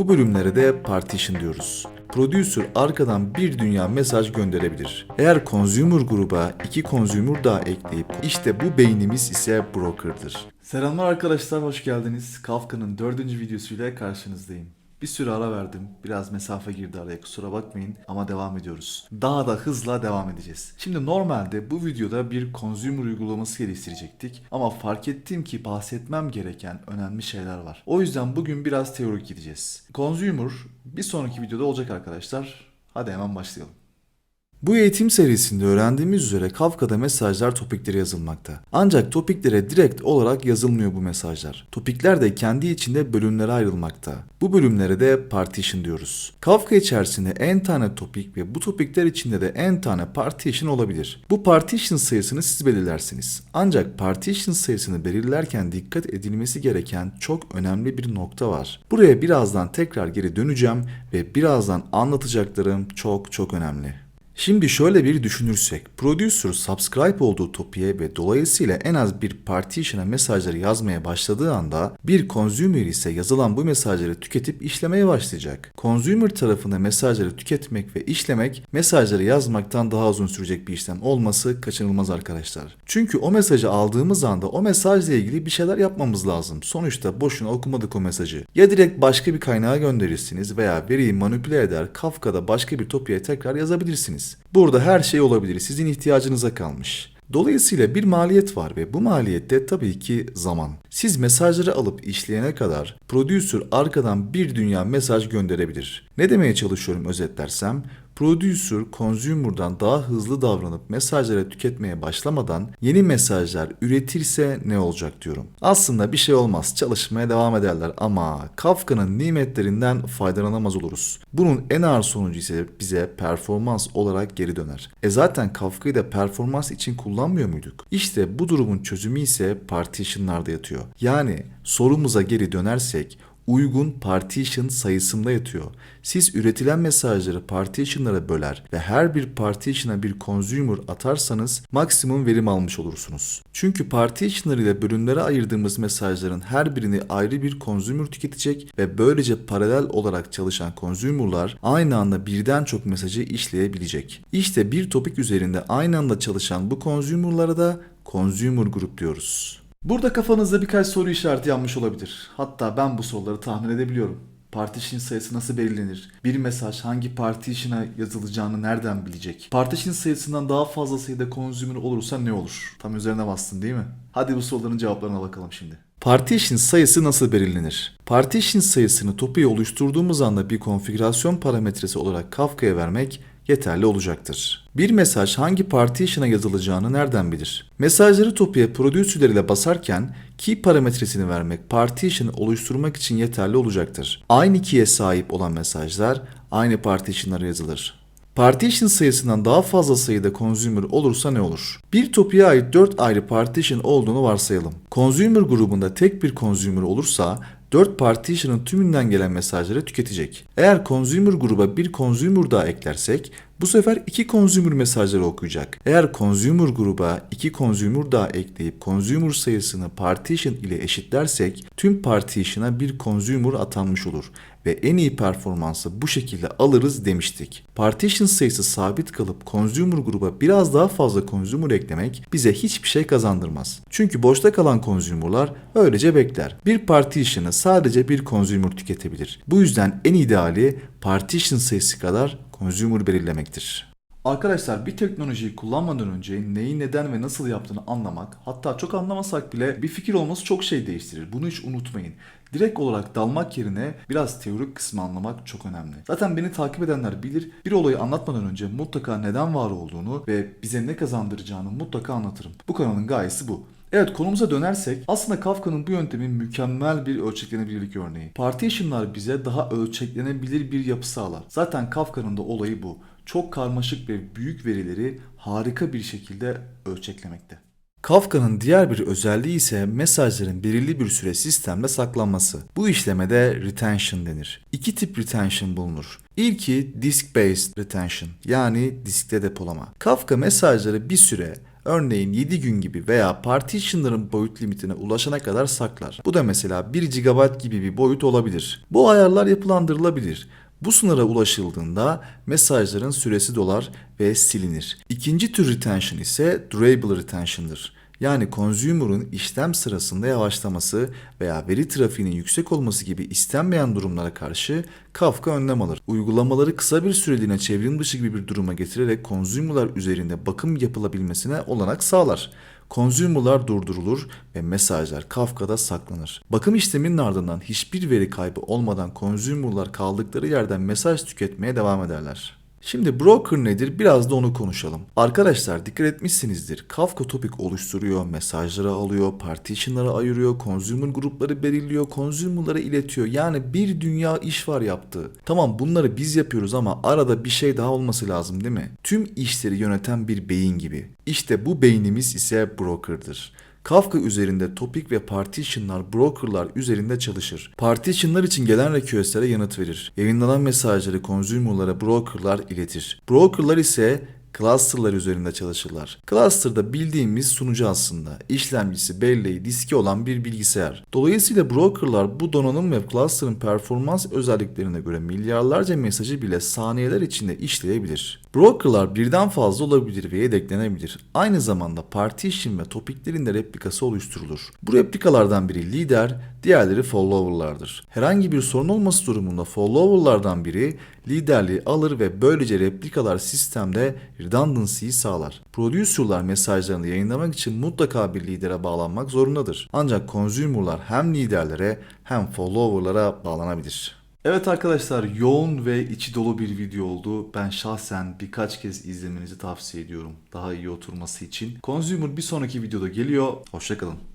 Bu bölümlere de partition diyoruz. Producer arkadan bir dünya mesaj gönderebilir. Eğer consumer gruba iki consumer daha ekleyip işte bu beynimiz ise broker'dır. Selamlar arkadaşlar hoş geldiniz. Kafka'nın dördüncü videosuyla karşınızdayım. Bir süre ara verdim. Biraz mesafe girdi araya kusura bakmayın ama devam ediyoruz. Daha da hızla devam edeceğiz. Şimdi normalde bu videoda bir consumer uygulaması geliştirecektik ama fark ettim ki bahsetmem gereken önemli şeyler var. O yüzden bugün biraz teorik gideceğiz. Consumer bir sonraki videoda olacak arkadaşlar. Hadi hemen başlayalım. Bu eğitim serisinde öğrendiğimiz üzere Kafka'da mesajlar topiklere yazılmakta. Ancak topiklere direkt olarak yazılmıyor bu mesajlar. Topikler de kendi içinde bölümlere ayrılmakta. Bu bölümlere de partition diyoruz. Kafka içerisinde en tane topik ve bu topikler içinde de en tane partition olabilir. Bu partition sayısını siz belirlersiniz. Ancak partition sayısını belirlerken dikkat edilmesi gereken çok önemli bir nokta var. Buraya birazdan tekrar geri döneceğim ve birazdan anlatacaklarım çok çok önemli. Şimdi şöyle bir düşünürsek, producer subscribe olduğu topiye ve dolayısıyla en az bir partition'a mesajları yazmaya başladığı anda bir consumer ise yazılan bu mesajları tüketip işlemeye başlayacak. Consumer tarafında mesajları tüketmek ve işlemek mesajları yazmaktan daha uzun sürecek bir işlem olması kaçınılmaz arkadaşlar. Çünkü o mesajı aldığımız anda o mesajla ilgili bir şeyler yapmamız lazım. Sonuçta boşuna okumadık o mesajı. Ya direkt başka bir kaynağa gönderirsiniz veya veriyi manipüle eder Kafka'da başka bir topiye tekrar yazabilirsiniz. Burada her şey olabilir. Sizin ihtiyacınıza kalmış. Dolayısıyla bir maliyet var ve bu maliyette tabii ki zaman. Siz mesajları alıp işleyene kadar producer arkadan bir dünya mesaj gönderebilir. Ne demeye çalışıyorum özetlersem? Producer consumer'dan daha hızlı davranıp mesajları tüketmeye başlamadan yeni mesajlar üretirse ne olacak diyorum. Aslında bir şey olmaz çalışmaya devam ederler ama Kafka'nın nimetlerinden faydalanamaz oluruz. Bunun en ağır sonucu ise bize performans olarak geri döner. E zaten Kafka'yı da performans için kullanmıyor muyduk? İşte bu durumun çözümü ise partition'larda yatıyor. Yani sorumuza geri dönersek uygun partition sayısında yatıyor. Siz üretilen mesajları partitionlara böler ve her bir partition'a bir consumer atarsanız maksimum verim almış olursunuz. Çünkü partitioner ile bölümlere ayırdığımız mesajların her birini ayrı bir consumer tüketecek ve böylece paralel olarak çalışan consumer'lar aynı anda birden çok mesajı işleyebilecek. İşte bir topik üzerinde aynı anda çalışan bu consumer'lara da consumer grup diyoruz. Burada kafanızda birkaç soru işareti yanmış olabilir. Hatta ben bu soruları tahmin edebiliyorum. Partition sayısı nasıl belirlenir? Bir mesaj hangi partition'a yazılacağını nereden bilecek? Partition sayısından daha fazla sayıda consumer olursa ne olur? Tam üzerine bastın değil mi? Hadi bu soruların cevaplarına bakalım şimdi. Partition sayısı nasıl belirlenir? Partition sayısını topuyu oluşturduğumuz anda bir konfigürasyon parametresi olarak Kafka'ya vermek yeterli olacaktır. Bir mesaj hangi partition'a yazılacağını nereden bilir? Mesajları topuya producer ile basarken key parametresini vermek partition oluşturmak için yeterli olacaktır. Aynı key'e sahip olan mesajlar aynı partition'lara yazılır. Partition sayısından daha fazla sayıda consumer olursa ne olur? Bir topiye ait 4 ayrı partition olduğunu varsayalım. Consumer grubunda tek bir consumer olursa 4 partition'ın tümünden gelen mesajları tüketecek. Eğer consumer gruba bir consumer daha eklersek bu sefer iki consumer mesajları okuyacak. Eğer consumer gruba iki consumer daha ekleyip consumer sayısını partition ile eşitlersek tüm partition'a bir consumer atanmış olur ve en iyi performansı bu şekilde alırız demiştik. Partition sayısı sabit kalıp consumer gruba biraz daha fazla consumer eklemek bize hiçbir şey kazandırmaz. Çünkü boşta kalan consumer'lar öylece bekler. Bir partition'ı sadece bir consumer tüketebilir. Bu yüzden en ideali partition sayısı kadar consumer belirlemektir. Arkadaşlar bir teknolojiyi kullanmadan önce neyi neden ve nasıl yaptığını anlamak, hatta çok anlamasak bile bir fikir olması çok şey değiştirir. Bunu hiç unutmayın. Direkt olarak dalmak yerine biraz teorik kısmı anlamak çok önemli. Zaten beni takip edenler bilir. Bir olayı anlatmadan önce mutlaka neden var olduğunu ve bize ne kazandıracağını mutlaka anlatırım. Bu kanalın gayesi bu. Evet konumuza dönersek aslında Kafka'nın bu yöntemi mükemmel bir ölçeklenebilirlik örneği. Partition'lar bize daha ölçeklenebilir bir yapı sağlar. Zaten Kafka'nın da olayı bu. Çok karmaşık ve büyük verileri harika bir şekilde ölçeklemekte. Kafka'nın diğer bir özelliği ise mesajların belirli bir süre sistemde saklanması. Bu işlemede retention denir. İki tip retention bulunur. İlki disk based retention yani diskte depolama. Kafka mesajları bir süre Örneğin 7 gün gibi veya partitionların boyut limitine ulaşana kadar saklar. Bu da mesela 1 GB gibi bir boyut olabilir. Bu ayarlar yapılandırılabilir. Bu sınıra ulaşıldığında mesajların süresi dolar ve silinir. İkinci tür retention ise durable retention'dır. Yani consumer'ın işlem sırasında yavaşlaması veya veri trafiğinin yüksek olması gibi istenmeyen durumlara karşı Kafka önlem alır. Uygulamaları kısa bir süreliğine çevrim dışı gibi bir duruma getirerek consumer'lar üzerinde bakım yapılabilmesine olanak sağlar. Consumer'lar durdurulur ve mesajlar Kafka'da saklanır. Bakım işleminin ardından hiçbir veri kaybı olmadan consumer'lar kaldıkları yerden mesaj tüketmeye devam ederler. Şimdi broker nedir biraz da onu konuşalım. Arkadaşlar dikkat etmişsinizdir. Kafka topik oluşturuyor, mesajları alıyor, partitionlara ayırıyor, consumer grupları belirliyor, consumer'lara iletiyor. Yani bir dünya iş var yaptığı. Tamam bunları biz yapıyoruz ama arada bir şey daha olması lazım değil mi? Tüm işleri yöneten bir beyin gibi. İşte bu beynimiz ise broker'dır. Kafka üzerinde topik ve partitionlar brokerlar üzerinde çalışır. Partitionlar için gelen requestlere yanıt verir. Yayınlanan mesajları consumer'lara brokerlar iletir. Brokerlar ise Cluster'lar üzerinde çalışırlar. Cluster'da bildiğimiz sunucu aslında. İşlemcisi, belleği, diski olan bir bilgisayar. Dolayısıyla brokerlar bu donanım ve cluster'ın performans özelliklerine göre milyarlarca mesajı bile saniyeler içinde işleyebilir. Brokerlar birden fazla olabilir ve yedeklenebilir. Aynı zamanda partition ve topiklerin de replikası oluşturulur. Bu replikalardan biri lider, diğerleri follower'lardır. Herhangi bir sorun olması durumunda follower'lardan biri liderliği alır ve böylece replikalar sistemde redundancy'yi sağlar. Producer'lar mesajlarını yayınlamak için mutlaka bir lidere bağlanmak zorundadır. Ancak consumer'lar hem liderlere hem follower'lara bağlanabilir. Evet arkadaşlar yoğun ve içi dolu bir video oldu. Ben şahsen birkaç kez izlemenizi tavsiye ediyorum. Daha iyi oturması için. Consumer bir sonraki videoda geliyor. Hoşçakalın.